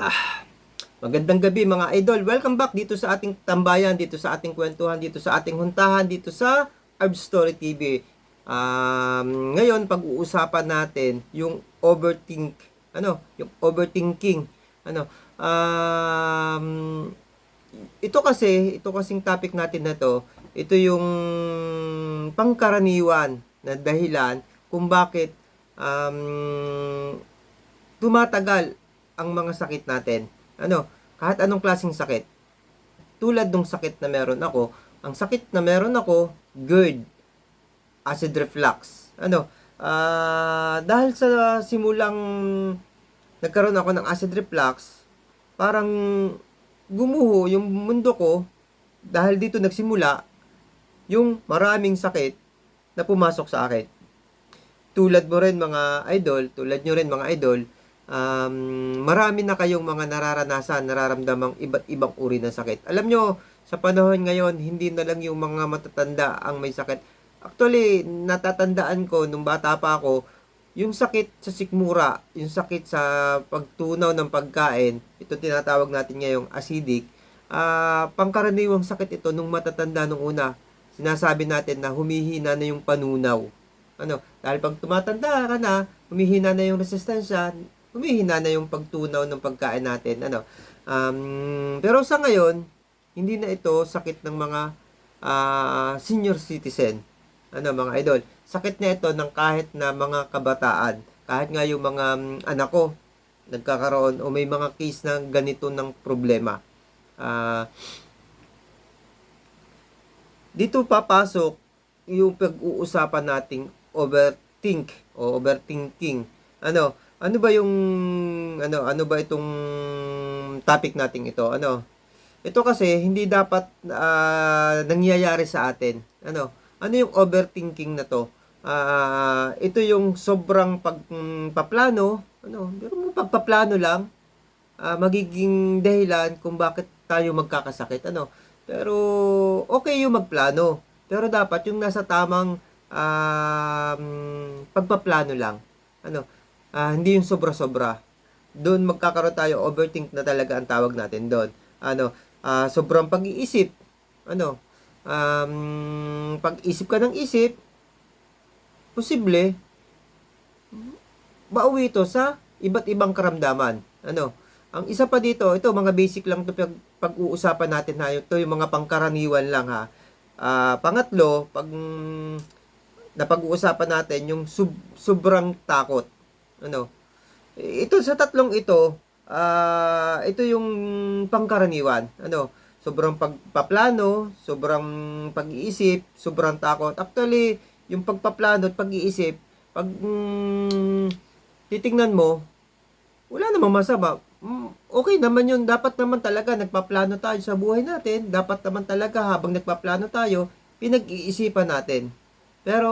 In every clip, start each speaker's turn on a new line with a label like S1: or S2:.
S1: Ah, magandang gabi mga idol. Welcome back dito sa ating tambayan, dito sa ating kwentuhan, dito sa ating huntahan, dito sa Arb Story TV. Um, ngayon pag-uusapan natin yung overthink, ano, yung overthinking. Ano, um, ito kasi, ito kasing topic natin na to, ito yung pangkaraniwan na dahilan kung bakit um, tumatagal ang mga sakit natin. Ano, kahit anong klaseng sakit. Tulad ng sakit na meron ako, ang sakit na meron ako, GERD, acid reflux. Ano, ah dahil sa simulang nagkaroon ako ng acid reflux, parang gumuho yung mundo ko dahil dito nagsimula yung maraming sakit na pumasok sa akin. Tulad mo rin mga idol, tulad nyo rin mga idol, um, marami na kayong mga nararanasan, nararamdamang iba't ibang uri ng sakit. Alam nyo, sa panahon ngayon, hindi na lang yung mga matatanda ang may sakit. Actually, natatandaan ko nung bata pa ako, yung sakit sa sikmura, yung sakit sa pagtunaw ng pagkain, ito tinatawag natin ngayong acidic, ah pangkaraniwang sakit ito nung matatanda nung una. Sinasabi natin na humihina na yung panunaw. Ano, dahil pag tumatanda ka na, humihina na yung resistensya, humihina na yung pagtunaw ng pagkain natin. Ano? Um, pero sa ngayon, hindi na ito sakit ng mga ah, senior citizen. Ano mga idol? Sakit na ito ng kahit na mga kabataan. Kahit nga yung mga mm, anak ko nagkakaroon o may mga case na ganito ng problema. Ah, dito papasok yung pag-uusapan nating overthink o overthinking. Ano? Ano ba yung ano ano ba itong topic nating ito? Ano? Ito kasi hindi dapat ah, nangyayari sa atin. Ano? Ano yung overthinking na to? Ah, ito yung sobrang pagpaplano, ano, pero mo pagpaplano lang ah, magiging dahilan kung bakit tayo magkakasakit, ano. Pero okay yung magplano. Pero dapat yung nasa tamang um, pagpaplano lang. Ano? Ah, hindi yung sobra-sobra. Doon magkakaroon tayo overthink na talaga ang tawag natin doon. Ano? Ah, sobrang pag-iisip. Ano? Um, pag-isip ka ng isip, posible mauwi ito sa iba't ibang karamdaman. Ano? Ang isa pa dito, ito mga basic lang to pag, pag-uusapan natin ha. Ito yung mga pangkaraniwan lang ha. Ah, pangatlo, pag mm, napag-uusapan natin yung sub, sobrang takot. Ano? Ito sa tatlong ito, ah ito yung pangkaraniwan. Ano? Sobrang pagpaplano, sobrang pag-iisip, sobrang takot. Actually, yung pagpaplano at pag-iisip, pag mm, titingnan mo, wala namang masama. Mm, okay naman yun. Dapat naman talaga nagpaplano tayo sa buhay natin. Dapat naman talaga habang nagpaplano tayo, pinag-iisipan natin. Pero,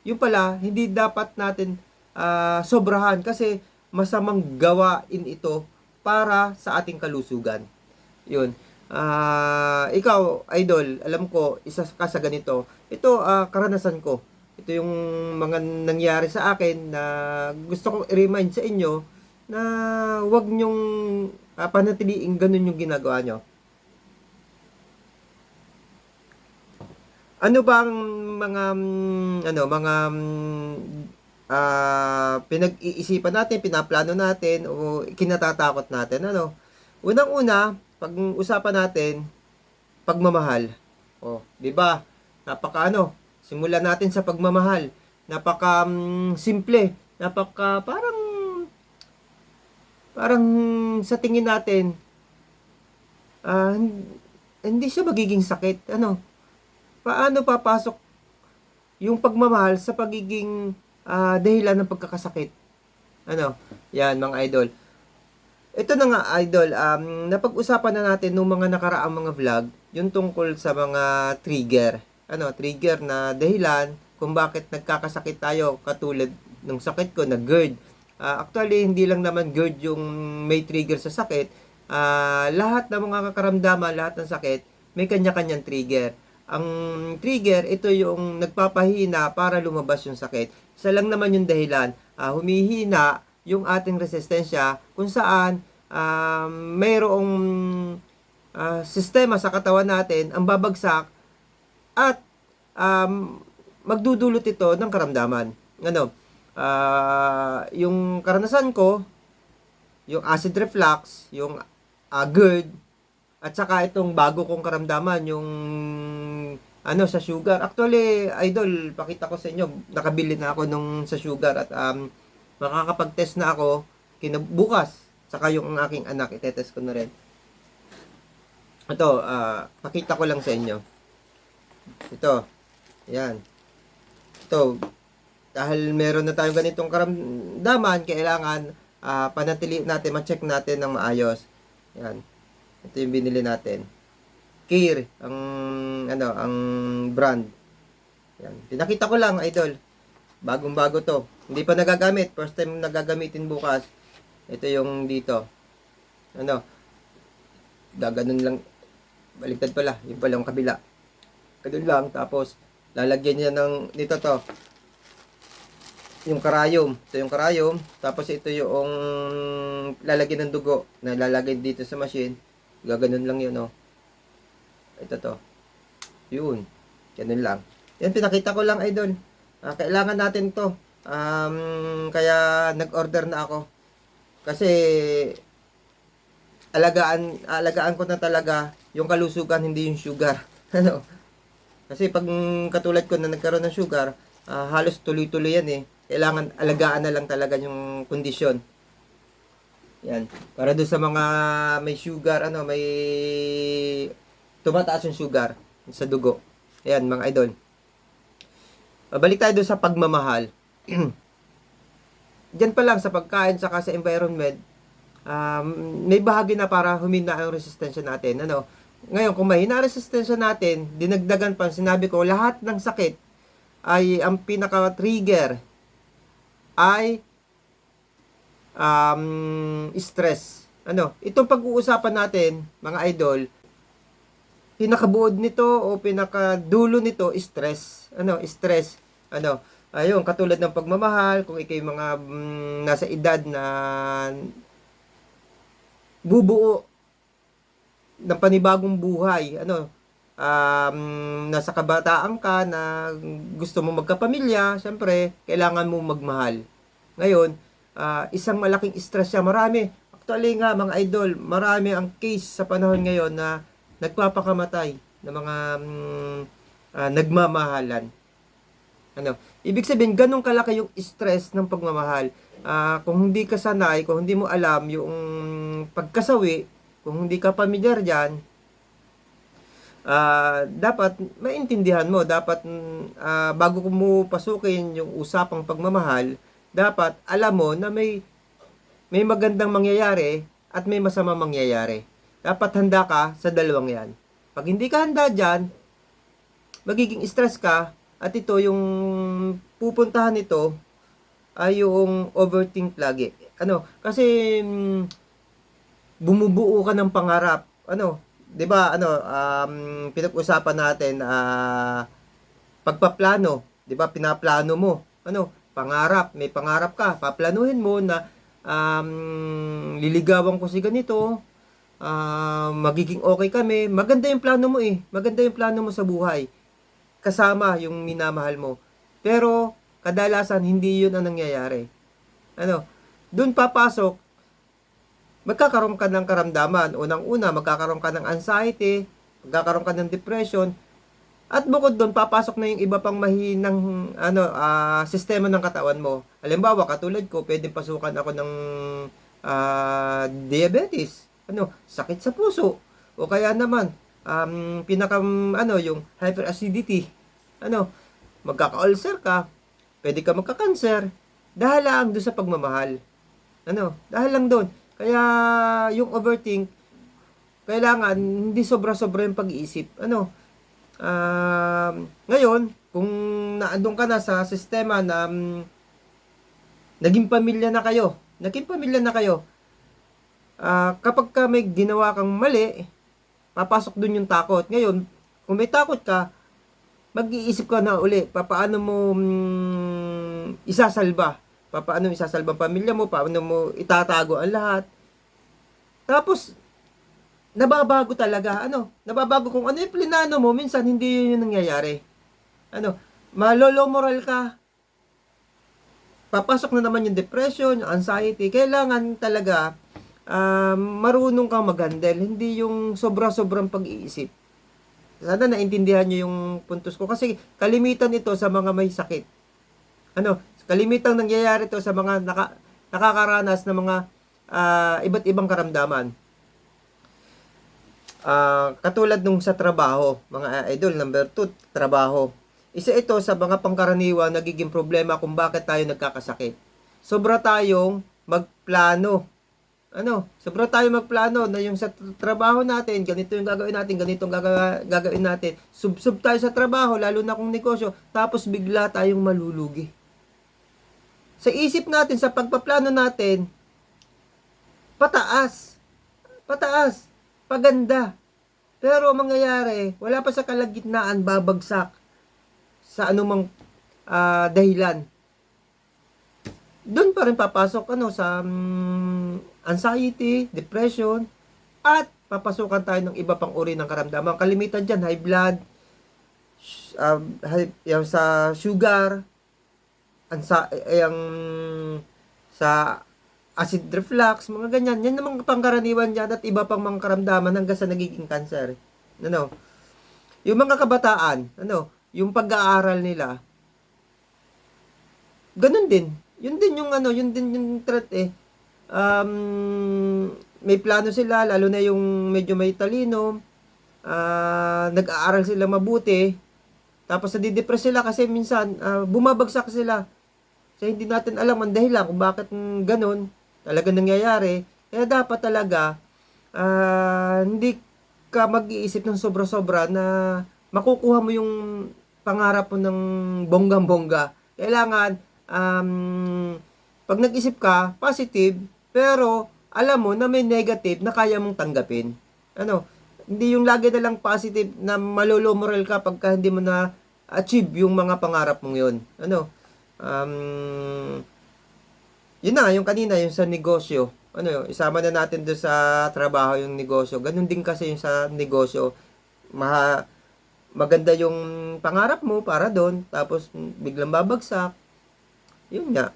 S1: yun pala, hindi dapat natin ah, sobrahan kasi masamang gawain ito para sa ating kalusugan. Yun. Ah, ikaw, idol, alam ko, isa ka sa ganito. Ito, ah, karanasan ko. Ito yung mga nangyari sa akin na gusto kong i-remind sa inyo na wag nyong uh, panatiliing ganun yung ginagawa nyo. Ano bang mga mm, ano mga ah, pinag-iisipan natin, pinaplano natin o kinatatakot natin ano? Unang-una, pag-usapan natin pagmamahal. Oh, 'di ba? Napaka ano, simulan natin sa pagmamahal. Napaka mm, simple, napaka parang parang sa tingin natin ah, hindi siya magiging sakit. Ano? Paano papasok yung pagmamahal sa pagiging ah, dahilan ng pagkakasakit? Ano? Yan, mga idol. Ito na nga, idol. Um, napag-usapan na natin nung mga nakaraang mga vlog, yung tungkol sa mga trigger. Ano, trigger na dahilan kung bakit nagkakasakit tayo katulad ng sakit ko na GERD. Ah, actually, hindi lang naman GERD yung may trigger sa sakit. Ah, lahat ng mga kakaramdaman, lahat ng sakit, may kanya-kanyang trigger. Ang trigger, ito yung nagpapahina para lumabas yung sakit. Isa lang naman yung dahilan, ah, humihina yung ating resistensya kung saan um, mayroong ah, sistema sa katawan natin ang babagsak at um, magdudulot ito ng karamdaman. Ano? ah, yung karanasan ko, yung acid reflux, yung uh, GERD, at saka itong bago kong karamdaman, yung ano sa sugar. Actually, idol, pakita ko sa inyo, nakabili na ako nung sa sugar at um, makakapag-test na ako kinabukas. Saka yung aking anak, itetest ko na rin. Ito, ah, pakita ko lang sa inyo. Ito. Yan. Ito. Dahil meron na tayong ganitong karamdaman, kailangan ah, panatili natin, ma-check natin ng maayos. Yan. Ito yung binili natin. Care, ang ano, ang brand. Yan. Pinakita ko lang, idol. Bagong-bago to. Hindi pa nagagamit. First time nagagamitin bukas. Ito yung dito. Ano? Gaganon lang. Baliktad pala. Yung pala yung kabila. Ganun lang. Tapos, lalagyan niya ng, dito to. Yung karayom. Ito yung karayom. Tapos ito yung lalagyan ng dugo na lalagay dito sa machine. Gaganon lang yun, oh. Ito to. Yun. Ganun lang. Yan, pinakita ko lang, idol. Ah, kailangan natin to. Um, kaya nag-order na ako. Kasi alagaan alagaan ko na talaga yung kalusugan hindi yung sugar. ano? Kasi pag katulad ko na nagkaroon ng sugar, ah, halos tuloy-tuloy yan eh. Kailangan alagaan na lang talaga yung kondisyon. Yan. Para doon sa mga may sugar, ano, may tumataas yung sugar sa dugo. Ayan, mga idol. Balik tayo doon sa pagmamahal. Diyan pa lang sa pagkain saka sa environment, um, may bahagi na para humina ang resistensya natin. Ano? Ngayon, kung mahina ang resistensya natin, dinagdagan pa, sinabi ko, lahat ng sakit ay ang pinaka-trigger ay um, stress. Ano? Itong pag-uusapan natin, mga idol, pinakabuod nito o pinakadulo nito, stress. Ano? Stress. Ano? Ayun, katulad ng pagmamahal, kung ikay mga mm, nasa edad na bubuo ng panibagong buhay, ano, um, nasa kabataan ka na gusto mo magkapamilya, syempre, kailangan mo magmahal. Ngayon, ah, isang malaking stress siya. Marami, actually nga, mga idol, marami ang case sa panahon ngayon na nagpapakamatay ng mga mm, ah, nagmamahalan. Ano, ibig sabihin, ganun kalaki yung stress ng pagmamahal. Ah, kung hindi ka sanay, kung hindi mo alam yung pagkasawi, kung hindi ka pamilyar dyan, ah, dapat maintindihan mo, dapat ah, bago mo pasukin yung usapang pagmamahal, dapat alam mo na may may magandang mangyayari at may masama mangyayari. Dapat handa ka sa dalawang yan. Pag hindi ka handa dyan, magiging stress ka at ito yung pupuntahan nito ay yung overthink lagi. Ano? Kasi mm, bumubuo ka ng pangarap. Ano? 'Di ba? Ano, um, pinag-usapan natin ah pagpaplano, 'di ba? Pinaplano mo. Ano? Pangarap, may pangarap ka, paplanuhin mo na um, liligawan ko si ganito, ah, magiging okay kami. Maganda yung plano mo eh. Maganda yung plano mo sa buhay. Kasama yung minamahal mo. Pero, kadalasan, hindi yun ang nangyayari. Ano? Doon papasok, magkakaroon ka ng karamdaman. Unang-una, magkakaroon ka ng anxiety, magkakaroon ka ng depression, at bukod doon, papasok na yung iba pang mahinang ano, ah, sistema ng katawan mo. Halimbawa, katulad ko, pwedeng pasukan ako ng ah, diabetes, ano, sakit sa puso. O kaya naman, um, pinaka, ano, yung hyperacidity. Ano, magkaka-ulcer ka, pwede ka magka-cancer. Dahil lang doon sa pagmamahal. Ano, dahil lang doon. Kaya, yung overthink, kailangan, hindi sobra-sobra yung pag-iisip. Ano, Um, ngayon, kung naandun ka na sa sistema na um, naging pamilya na kayo, naging pamilya na kayo, ah, kapag ka may ginawa kang mali, papasok dun yung takot. Ngayon, kung may takot ka, mag-iisip ka na uli, paano mo mm, isasalba? Paano mo isasalba ang pamilya mo? Paano mo itatago ang lahat? Tapos, nababago talaga. Ano? Nababago kung ano yung plinano mo, minsan hindi yun yung nangyayari. Ano? Malolo moral ka. Papasok na naman yung depression, yung anxiety. Kailangan talaga um, marunong kang mag-handle. Hindi yung sobra-sobrang pag-iisip. Sana naintindihan nyo yung puntos ko. Kasi kalimitan ito sa mga may sakit. Ano? Kalimitang nangyayari ito sa mga naka, nakakaranas ng mga ah, iba't ibang karamdaman. Ah, katulad nung sa trabaho, mga idol, number 2, trabaho. Isa ito sa mga pangkaraniwan nagiging problema kung bakit tayo nagkakasakit. Sobra tayong magplano. Ano? Sobra tayo magplano na yung sa tra- trabaho natin, ganito yung gagawin natin, ganito yung gagawin natin. Sub-sub tayo sa trabaho, lalo na kung negosyo, tapos bigla tayong malulugi. Sa isip natin, sa pagpaplano natin, pataas. Pataas. Paganda. Pero ang mangyayari, wala pa sa kalagitnaan babagsak sa anumang ah, dahilan. Doon pa rin papasok ano sa mm, anxiety, depression, at papasukan tayo ng iba pang uri ng karamdaman. Kalimitan dyan, high blood, um, high, yung sa sugar, ansa, eh, yung sa acid reflux, mga ganyan. Yan namang pangkaraniwan dyan at iba pang mga karamdaman hanggang sa nagiging cancer. Ano? Yung mga kabataan, ano, yung pag-aaral nila, ganun din. Yun din yung ano, yun din yung threat eh. Um, may plano sila, lalo na yung medyo may talino, ah, nag-aaral sila mabuti, tapos nadidepress sila kasi minsan ah, bumabagsak sila. So hindi natin alam ang dahilan kung bakit ganun talaga nangyayari. Kaya dapat talaga ah, hindi ka mag-iisip ng sobra-sobra na makukuha mo yung pangarap mo ng bonggang-bongga. Kailangan um, pag nag-isip ka, positive, pero alam mo na may negative na kaya mong tanggapin. Ano, hindi yung lagi na lang positive na malolo moral ka pagka hindi mo na achieve yung mga pangarap mong yun. Ano, um, yun na, yung kanina, yung sa negosyo. Ano isama na natin doon sa trabaho yung negosyo. Ganun din kasi yung sa negosyo. Maha, maganda yung pangarap mo para doon, tapos biglang babagsak. Yun nga.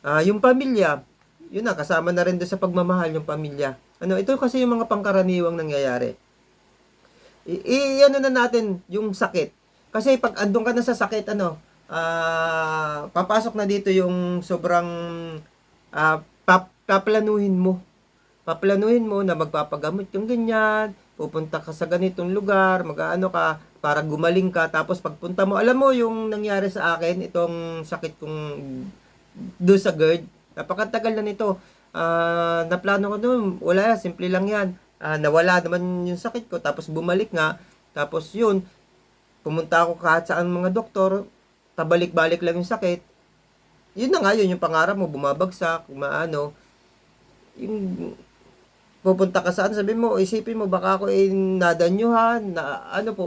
S1: Ah, yung pamilya, yun na, kasama na rin doon sa pagmamahal yung pamilya. Ano, ito kasi yung mga pangkaraniwang nangyayari. I, i- ano na natin yung sakit. Kasi pag andun ka na sa sakit, ano, ah, papasok na dito yung sobrang ah, pap, paplanuhin mo. Paplanuhin mo na magpapagamot yung ganyan, pupunta ka sa ganitong lugar, mag-ano ka, para gumaling ka, tapos pagpunta mo, alam mo yung nangyari sa akin, itong sakit kong do sa GERD, napakatagal na nito. Ah, naplano ko noon, wala, simple lang yan. Ah, nawala naman yung sakit ko, tapos bumalik nga, tapos yun, pumunta ako kahit saan mga doktor, tabalik-balik lang yung sakit. Yun na nga, yun yung pangarap mo, bumabagsak, maano. Yung pupunta ka saan, sabi mo, isipin mo, baka ako eh nadanyuhan, na ano po,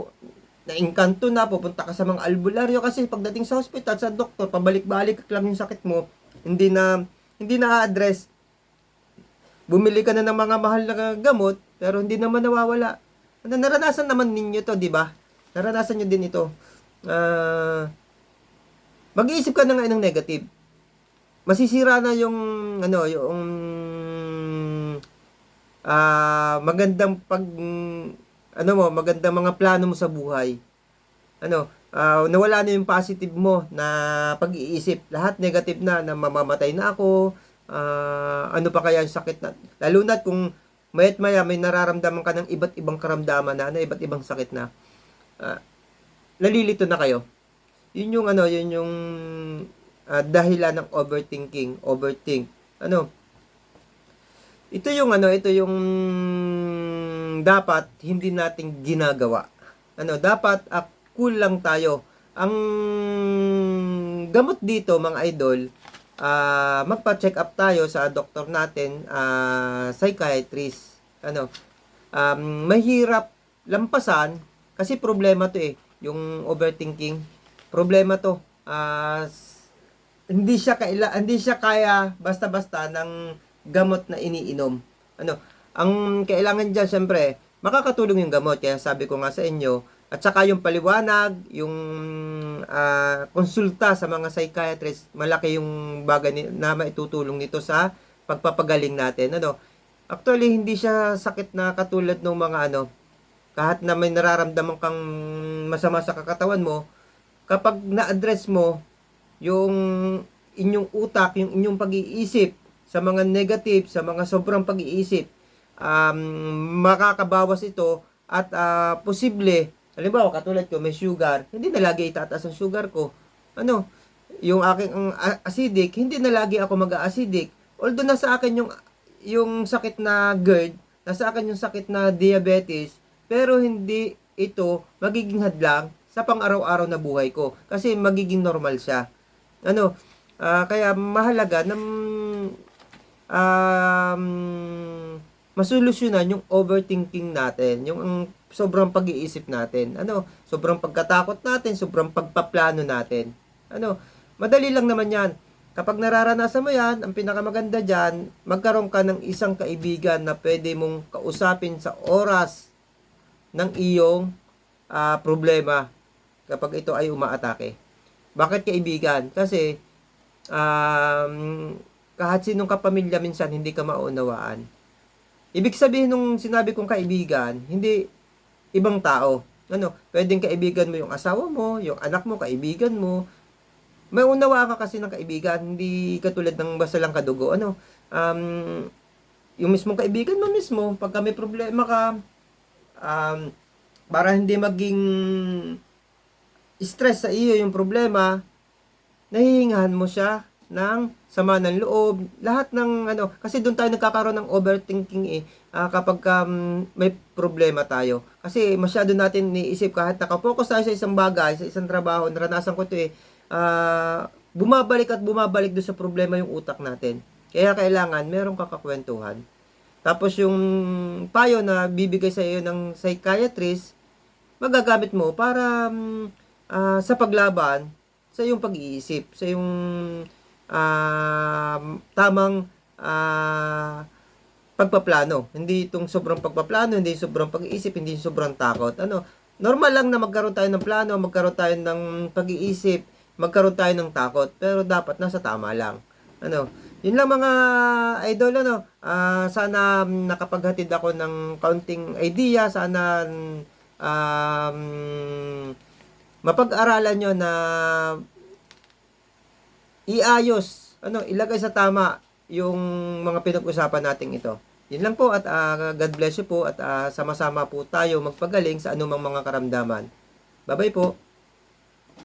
S1: naingkanto na, pupunta ka sa mga albularyo kasi pagdating sa hospital, sa doktor, pabalik-balik lang yung sakit mo, hindi na, hindi na address Bumili ka na ng mga mahal na gamot, pero hindi naman nawawala. Naranasan naman ninyo to, di ba? Naranasan nyo din ito. Ah, mag-iisip ka na nga ng negative. Masisira na yung, ano, yung, ah, magandang pag, ano mo, magandang mga plano mo sa buhay. Ano, ah, nawala na yung positive mo na pag-iisip. Lahat negative na, na mamamatay na ako, ah, ano pa kaya yung sakit na, lalo na kung mayat maya may nararamdaman ka ng iba't ibang karamdaman na, ano, iba't ibang sakit na, ah, nalilito na kayo. Yun yung ano, yun yung ah, dahilan ng overthinking, overthink. Ano, ito yung ano, ito yung dapat hindi nating ginagawa. Ano, dapat ah, cool lang tayo. Ang gamot dito, mga idol, ah magpa-check up tayo sa doktor natin, ah psychiatrist. Ano, um, mahirap lampasan kasi problema to eh, yung overthinking. Problema to. S- hindi siya kaila, hindi siya kaya basta-basta ng gamot na iniinom. Ano, Ang kailangan dyan, syempre, makakatulong yung gamot. Kaya sabi ko nga sa inyo, at saka yung paliwanag, yung ah, konsulta sa mga psychiatrist, malaki yung bagay ni, na maitutulong nito sa pagpapagaling natin. Ano? Actually, hindi siya sakit na katulad ng mga ano, kahit na may nararamdaman kang masama sa kakatawan mo, kapag na-address mo yung inyong utak, yung inyong pag-iisip sa mga negative, sa mga sobrang pag-iisip, um, makakabawas ito at ah, posible, halimbawa katulad ko may sugar, hindi na lagi itataas ang sugar ko. Ano, yung aking ang acidic, hindi na lagi ako mag-acidic. Although nasa akin yung yung sakit na GERD, nasa akin yung sakit na diabetes, pero hindi ito magiging hadlang sa pang-araw-araw na buhay ko kasi magiging normal siya. Ano, ah, kaya mahalaga na mm, um, masolusyonan yung overthinking natin, yung ang sobrang pag-iisip natin, ano, sobrang pagkatakot natin, sobrang pagpaplano natin. Ano, madali lang naman yan. Kapag nararanasan mo yan, ang pinakamaganda dyan, magkaroon ka ng isang kaibigan na pwede mong kausapin sa oras ng iyong ah, problema kapag ito ay umaatake. Bakit kaibigan? Kasi um, kahit sinong kapamilya minsan hindi ka maunawaan. Ibig sabihin nung sinabi kong kaibigan, hindi ibang tao. Ano, pwedeng kaibigan mo yung asawa mo, yung anak mo, kaibigan mo. May unawa ka kasi ng kaibigan, hindi katulad ng basta lang kadugo. Ano, um, yung mismong kaibigan mo mismo, pagka may problema ka, um, para hindi maging stress sa iyo yung problema, nahihingahan mo siya ng sama ng loob, lahat ng ano, kasi doon tayo nagkakaroon ng overthinking eh, ah, kapag um, may problema tayo. Kasi masyado natin niisip kahit nakapokus tayo sa isang bagay, sa isang trabaho, naranasan ko ito eh, ah, bumabalik at bumabalik doon sa problema yung utak natin. Kaya kailangan meron kakakwentuhan. Tapos yung payo na bibigay sa iyo ng psychiatrist, magagamit mo para mm, ah, sa paglaban sa iyong pag-iisip, sa iyong ah, tamang ah, pagpaplano. Hindi itong sobrang pagpaplano, hindi sobrang pag-iisip, hindi sobrang takot. Ano, normal lang na magkaroon tayo ng plano, magkaroon tayo ng pag-iisip, magkaroon tayo ng takot, pero dapat nasa tama lang. Ano, yun lang mga idol ano. Ah, sana nakapaghatid ako ng kaunting idea, sana um, mapag-aralan nyo na iayos, ano, ilagay sa tama yung mga pinag-usapan natin ito. Yun lang po at ah, God bless you po at ah, sama-sama po tayo magpagaling sa anumang mga karamdaman. Bye-bye po.